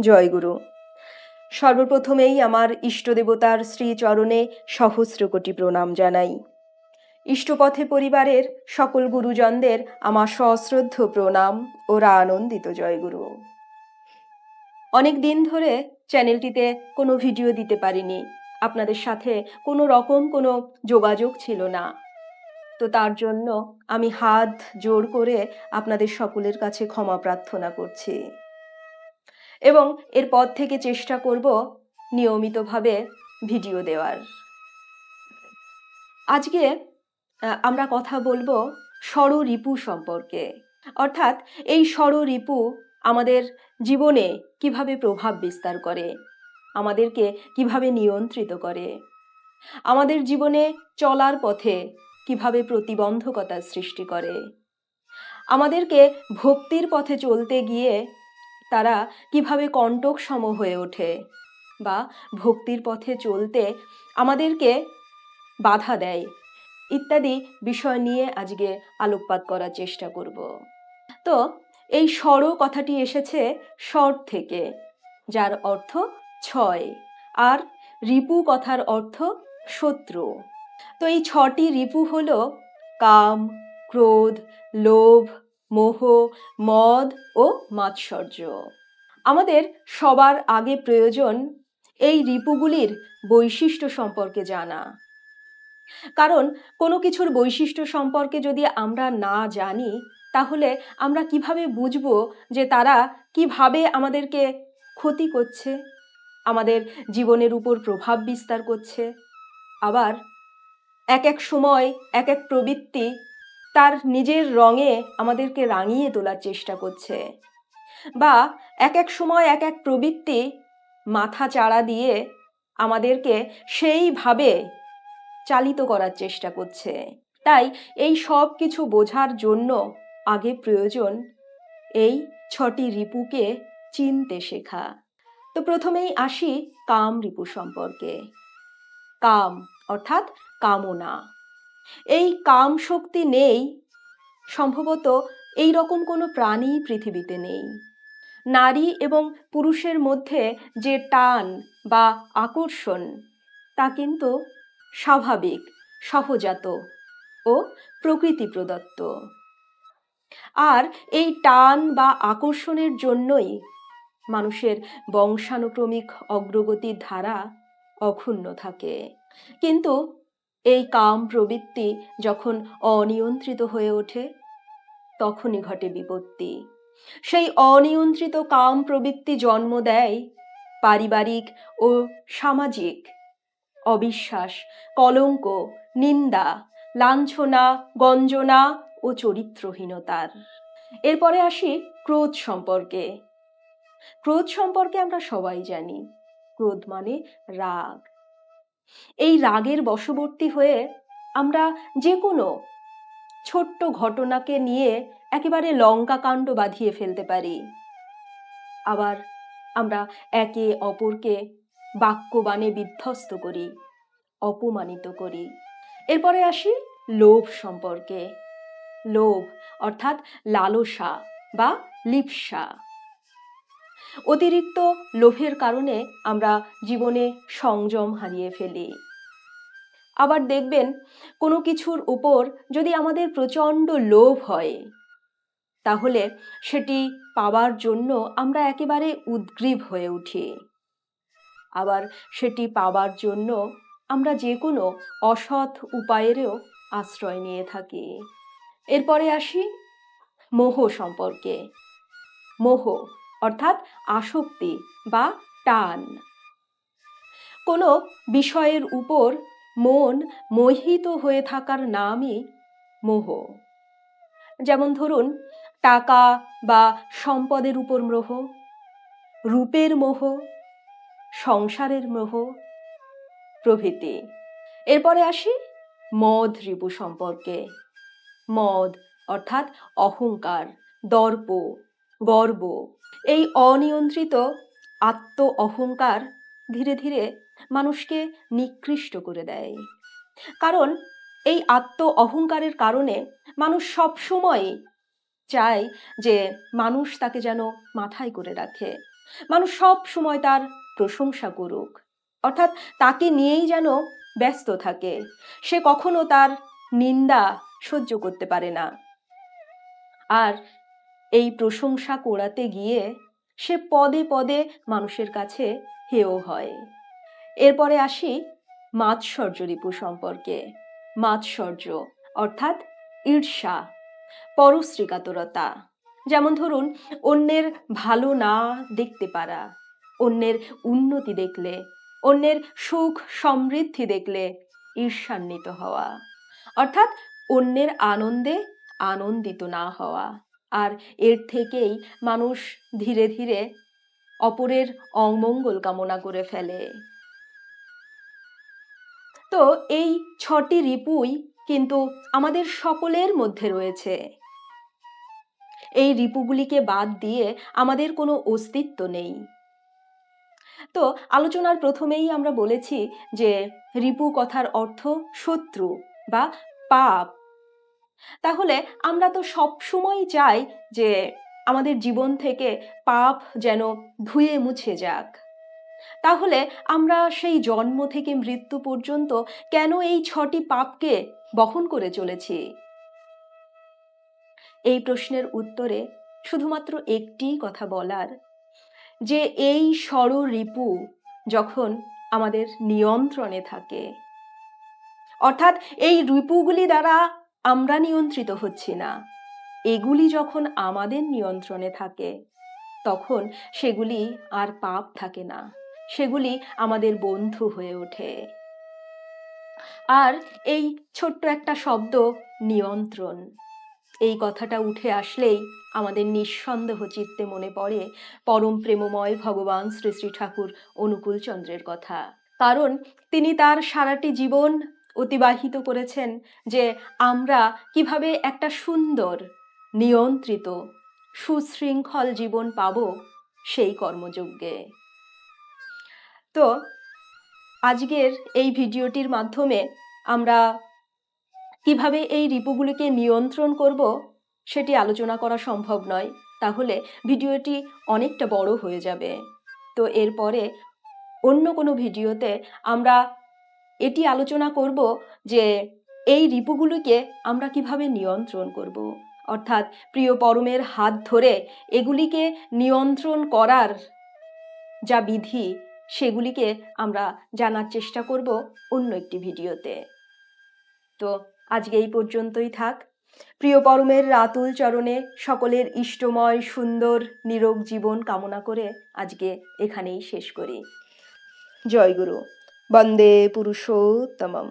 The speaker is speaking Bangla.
জয়গুরু। সর্বপ্রথমেই আমার ইষ্টদেবতার শ্রীচরণে সহস্র কোটি প্রণাম জানাই। ইষ্টপথে পরিবারের সকল গুরুজনদের আমার সশ্রদ্ধ প্রণাম ওরা আনন্দিত জয়গুরু। অনেক দিন ধরে চ্যানেলটিতে কোনো ভিডিও দিতে পারিনি। আপনাদের সাথে কোনো রকম কোনো যোগাযোগ ছিল না। তো তার জন্য আমি হাত জোর করে আপনাদের সকলের কাছে ক্ষমা প্রার্থনা করছি। এবং এরপর থেকে চেষ্টা করব নিয়মিতভাবে ভিডিও দেওয়ার। আজকে আমরা কথা বলব ষড়রিপু সম্পর্কে। অর্থাৎ এই ষড়রিপু আমাদের জীবনে কীভাবে প্রভাব বিস্তার করে, আমাদেরকে কীভাবে নিয়ন্ত্রিত করে, আমাদের জীবনে চলার পথে কীভাবে প্রতিবন্ধকতার সৃষ্টি করে, আমাদেরকে ভক্তির পথে চলতে গিয়ে তারা কীভাবে কণ্টক সম হয়ে ওঠে বা ভক্তির পথে চলতে আমাদেরকে বাধা দেয়, ইত্যাদি বিষয় নিয়ে আজকে আলোকপাত করার চেষ্টা করব। তো, এই স্বর কথাটি এসেছে স্বর থেকে, যার অর্থ ছয়, আর রিপু কথার অর্থ শত্রু। তো এই ছটি রিপু হলো কাম, ক্রোধ, লোভ মোহ, মদ ও মাৎসর্য। আমাদের সবার আগে প্রয়োজন এই রিপুগুলির বৈশিষ্ট্য সম্পর্কে জানা। কারণ কোনো কিছুর বৈশিষ্ট্য সম্পর্কে যদি আমরা না জানি, তাহলে আমরা কীভাবে বুঝব যে তারা কীভাবে আমাদেরকে ক্ষতি করছে? আমাদের জীবনের উপর প্রভাব বিস্তার করছে? আবার এক এক সময় এক এক প্রবৃত্তি তার নিজের রঙে আমাদেরকে রাঙিয়ে তোলার চেষ্টা করছে। বা এক এক সময় এক এক প্রবৃত্তি মাথা চাড়া দিয়ে আমাদেরকে সেইভাবে চালিত করার চেষ্টা করছে। তাই এই সব কিছু বোঝার জন্য আগে প্রয়োজন এই ছটি রিপুকে চিনতে শেখা। তো প্রথমেই আসি কাম রিপু সম্পর্কে। কাম অর্থাৎ কামনা। এই কাম শক্তি নেই, সম্ভবত এই রকম কোনো প্রাণী পৃথিবীতে নেই। নারী এবং পুরুষের মধ্যে যে টান বা আকর্ষণ, তা কিন্তু স্বাভাবিক, সহজাত ও প্রকৃতি প্রদত্ত আর এই টান বা আকর্ষণের জন্যই মানুষের বংশানুক্রমিক অগ্রগতির ধারা অক্ষুণ্ণ থাকে। কিন্তু এই কাম প্রবৃত্তি যখন অনিয়ন্ত্রিত হয়ে ওঠে, তখনই ঘটে বিপত্তি। সেই অনিয়ন্ত্রিত কাম প্রবৃত্তি জন্ম দেয় পারিবারিক ও সামাজিক। অবিশ্বাস, কলঙ্ক, নিন্দা, লাঞ্ছনা, গঞ্জনা ও চরিত্রহীনতার। এরপরে আসি ক্রোধ সম্পর্কে। ক্রোধ সম্পর্কে আমরা সবাই জানি। ক্রোধ মানে রাগ। এই রাগের বশবর্তী হয়ে আমরা যে কোনো ছোট্ট ঘটনাকে নিয়ে একেবারে লঙ্কা কাণ্ড বাঁধিয়ে ফেলতে পারি। আবার আমরা একে অপরকে বাক্যবাণে বিধ্বস্ত করি, অপমানিত করি। এরপরে আসি লোভ সম্পর্কে। লোভ অর্থাৎ লালসা বা লিপসা। অতিরিক্ত লোভের কারণে আমরা জীবনে সংযম হারিয়ে ফেলি। আবার দেখবেন, কোনো কিছুর উপর যদি আমাদের প্রচণ্ড লোভ হয়, তাহলে সেটি পাওয়ার জন্য আমরা একেবারে উদ্গ্রীব হয়ে উঠি। আবার সেটি পাওয়ার জন্য আমরা যে কোনো অসৎ উপায়েরও আশ্রয় নিয়ে থাকি। এরপরে আসি মোহ সম্পর্কে। মোহ অর্থাৎ আসক্তি বা টান। কোনো বিষয়ের উপর মন মোহিত হয়ে থাকার নামই মোহ। যেমন ধরুন, টাকা বা সম্পদের উপর মোহ, রূপের মোহ, সংসারের মোহ, প্রভৃতি। এরপরে আসি মদ রিপু সম্পর্কে। মদ অর্থাৎ অহংকার, দর্প গর্ব। এই অনিয়ন্ত্রিত আত্ম অহংকার ধীরে ধীরে মানুষকে নিকৃষ্ট করে দেয়। কারণ এই আত্ম অহংকারের কারণে মানুষ সব সময় চায় যে মানুষ তাকে যেন মাথায় করে রাখে। মানুষ সব সময় তার প্রশংসা করুক। অর্থাৎ তাকে নিয়েই যেন ব্যস্ত থাকে। সে কখনো তার নিন্দা সহ্য করতে পারে না। আর এই প্রশংসা কোড়াতে গিয়ে সে পদে পদে মানুষের কাছে হেয় হয়। এরপরে আসি মাৎসর্য রিপু সম্পর্কে। মাৎসর্য অর্থাৎ ঈর্ষা, পরশ্রীকাতরতা। যেমন ধরুন, অন্যের ভালো না দেখতে পারা, অন্যের উন্নতি দেখলে, অন্যের সুখ সমৃদ্ধি দেখলে ঈর্ষান্বিত হওয়া। অর্থাৎ অন্যের আনন্দে আনন্দিত না হওয়া। আর এর থেকেই মানুষ ধীরে ধীরে অপরের অমঙ্গল কামনা করে ফেলে। তো এই ছটি রিপুই কিন্তু আমাদের সকলের মধ্যে রয়েছে। এই রিপুগুলিকে বাদ দিয়ে আমাদের কোনো অস্তিত্ব নেই। তো আলোচনার প্রথমেই আমরা বলেছি যে রিপু কথার অর্থ শত্রু বা পাপ। তাহলে আমরা তো সব সময় চাই যে আমাদের জীবন থেকে পাপ যেন ধুয়ে মুছে যাক। তাহলে আমরা সেই জন্ম থেকে মৃত্যু পর্যন্ত কেন এই ছটি পাপকে বহন করে চলেছি? এই প্রশ্নের উত্তরে শুধুমাত্র একটি কথা বলার, যে এই ষড় রিপু যখন আমাদের নিয়ন্ত্রণে থাকে, অর্থাৎ এই রিপুগুলি দ্বারা আমরা নিয়ন্ত্রিত হচ্ছি না। এগুলি যখন আমাদের নিয়ন্ত্রণে থাকে, তখন সেগুলি আর পাপ থাকে না। সেগুলি আমাদের বন্ধু হয়ে ওঠে। আর এই ছোট্ট একটা শব্দ, নিয়ন্ত্রণ, এই কথাটা উঠে আসলেই আমাদের নিঃসন্দেহ চিত্তে মনে পড়ে পরম প্রেমময় ভগবান শ্রী শ্রী ঠাকুর অনুকূল চন্দ্রের কথা। কারণ তিনি তার সারাটি জীবন অতিবাহিত করেছেন যে আমরা কীভাবে একটা সুন্দর, নিয়ন্ত্রিত, সুশৃঙ্খল জীবন পাব সেই কর্মযজ্ঞে। তো, আজকের এই ভিডিওটির মাধ্যমে আমরা কীভাবে এই রিপুগুলিকে নিয়ন্ত্রণ করব সেটি আলোচনা করা সম্ভব নয়, তাহলে ভিডিওটি অনেকটা বড় হয়ে যাবে। তো এরপরে অন্য কোনো ভিডিওতে আমরা এটি আলোচনা করব যে এই রিপুগুলিকে আমরা কীভাবে নিয়ন্ত্রণ করব। অর্থাৎ প্রিয় পরমের হাত ধরে এগুলিকে নিয়ন্ত্রণ করার যা বিধি, সেগুলিকে আমরা জানার চেষ্টা করব অন্য একটি ভিডিওতে। তো আজকে এই পর্যন্তই থাক। প্রিয় পরমের রাতুল চরণে সকলের ইষ্টময়, সুন্দর, নিরোগ জীবন কামনা করে আজকে এখানেই শেষ করি। জয় গুরু। বন্দে পুরুষোত্তমম